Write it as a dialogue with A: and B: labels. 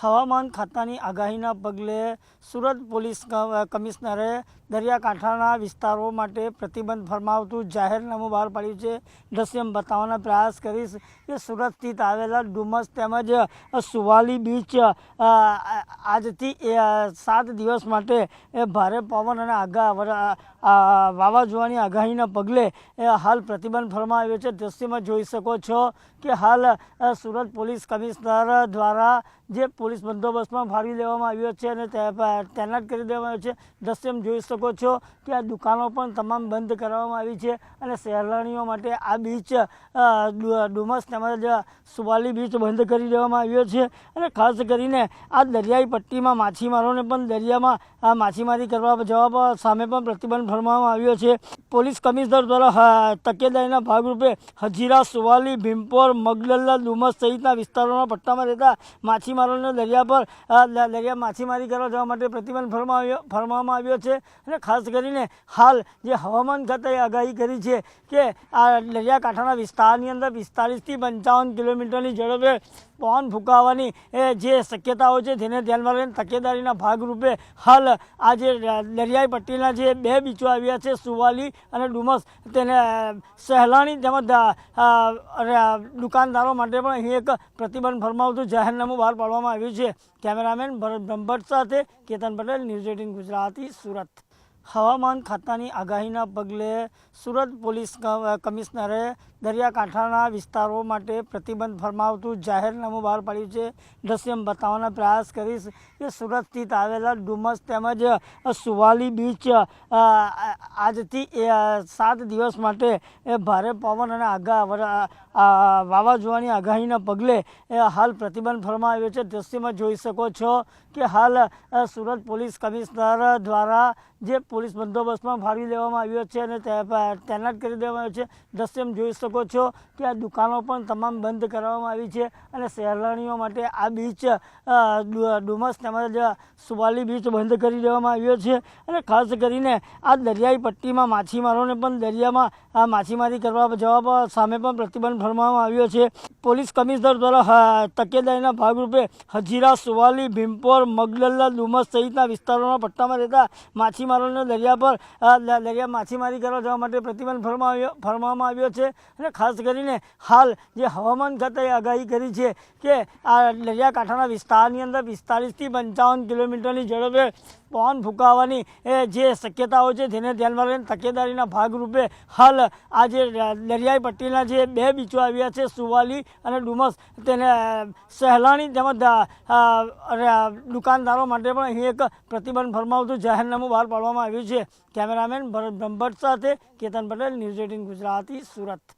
A: હવામાન ખાતાની આગાહીના પગલે સુરત પોલીસ કમિશનરે દરિયાકાંઠાના વિસ્તારો માટે પ્રતિબંધ ફરમાવતું જાહેરનામું બહાર પાડ્યું છે. દ્રશ્યમ બતાવવાના પ્રયાસ કરીશ કે સુરત સ્થિત આવેલા ડુમસ તેમજ સુવાલી બીચ આજથી સાત દિવસ માટે ભારે પવન અને આગા વાવાઝોડાની આગાહીના પગલે હાલ પ્રતિબંધ ફરમાવ્યો છે. દ્રશ્યમાં જોઈ શકો છો કે હાલ સુરત પોલીસ કમિશનર દ્વારા જે પોલીસ બંદોબસ્તમાં ફાળવી દેવામાં આવ્યો છે અને તૈનાત કરી દેવામાં આવ્યો છે. દ્રશ્યમ જોઈ શકો છો કે આ દુકાનો પણ તમામ બંધ કરવામાં આવી છે અને સહેલાણીઓ માટે આ બીચ ડુમસ તેમજ સુવાલી બીચ બંધ કરી દેવામાં આવ્યો છે અને ખાસ કરીને આ દરિયાઈ પટ્ટીમાં માછીમારોને પણ દરિયામાં આ માછીમારી કરવા જવા સામે પણ પ્રતિબંધ ફરમાવવામાં આવ્યો છે. પોલીસ કમિશનર દ્વારા તકેદારીના ભાગરૂપે હજીરા, સુવાલી, ભીમપોર, મગદલ્લા, ડુમસ સહિતના વિસ્તારોના પટ્ટામાં રહેતા માછીમારોને દરિયા પર દરિયા માછીમારી કરવા જવા માટે પ્રતિબંધ ફરમાવ્યો, ફરમાવવામાં આવ્યો છે અને ખાસ કરીને હાલ જે હવામાન ખાતાએ આગાહી કરી છે કે આ દરિયાકાંઠાના વિસ્તારની અંદર પિસ્તાલીસથી પંચાવન કિલોમીટરની ઝડપે પવન ફૂંકાવાની જે શક્યતાઓ છે તેને ધ્યાનમાં લઈને તકેદારીના ભાગરૂપે હાલ આ જે દરિયાઈ પટ્ટીના જે બે બીચો આવ્યા છે, સુવાલી અને ડુમસ, તેને સહેલાણી તેમજ દુકાનદારો માટે પણ અહીં એક પ્રતિબંધ ફરમાવતું જાહેરનામું બહાર પાડવામાં આવ્યું છે. કેમેરામેન ભરત બ્રહ્મભટ્ટ સાથે કેતન પટેલ, ન્યૂઝ એટીન ગુજરાતી, સુરત. હવામાન ખાતાની આગાહીના પગલે સુરત પોલીસ કમિશનરે દરિયાકાંઠાના વિસ્તારો માટે પ્રતિબંધ ફરમાવતું જાહેરનામું બહાર પાડ્યું છે. દ્રશ્યમ બતાવવાના પ્રયાસ કરીશ કે સુરત સ્થિત આવેલા ડુમસ તેમજ સુવાલી બીચ આજથી સાત દિવસ માટે ભારે પવન અને આગા વાવાઝોડાની આગાહીના પગલે હાલ પ્રતિબંધ ફરમાવ્યો છે. દ્રશ્યમાં જોઈ શકો છો કે હાલ સુરત પોલીસ કમિશનર દ્વારા જે પોલીસ બંદોબસ્તમાં ફાળવી દેવામાં આવ્યો છે અને તૈનાત કરી દેવામાં આવ્યો છે. દ્રશ્યમ જોઈ શકો છો કે આ દુકાનો પણ તમામ બંધ કરવામાં આવી છે અને સહેલાણીઓ માટે આ બીચ ડુમસ તેમજ સુવાલી બીચ બંધ કરી દેવામાં આવ્યો છે અને ખાસ કરીને આ દરિયાઈ પટ્ટીમાં માછીમારોને પણ દરિયામાં માછીમારી કરવા જવા સામે પણ પ્રતિબંધ ફરમાવવામાં આવ્યો છે. પોલીસ કમિશનર દ્વારા તકેદારીના ભાગરૂપે હજીરા, સુવાલી, ભીમપોર, મગદલ્લા, ડુમસ સહિતના વિસ્તારોના પટ્ટામાં રહેતા માછીમારોને દરિયા પર દરિયા માછીમારી કરવા જવા માટે પ્રતિબંધ ફરમાવ્યો ફરમાવવામાં આવ્યો છે અને ખાસ કરીને હાલ જે હવામાન ખાતાએ આગાહી કરી છે કે આ દરિયાકાંઠાના વિસ્તારની અંદર પિસ્તાલીસથી પંચાવન કિલોમીટરની ઝડપે પવન ફૂંકાવાની જે શક્યતાઓ છે તેને ધ્યાનમાં લઈને તકેદારીના ભાગરૂપે હાલ આ જે દરિયાઈ પટ્ટીના જે બે બીચો આવ્યા છે, સુવાલી અને ડુમસ, તેને સહેલાણી તેમજ દુકાનદારો માટે પણ અહીં એક પ્રતિબંધ ફરમાવતું જાહેરનામું બહાર પાડવામાં આવ્યું છે. કેમેરામેન ભરત બ્રહ્મભટ્ટ સાથે કેતન પટેલ, ન્યૂઝ એટીન ગુજરાતી, સુરત.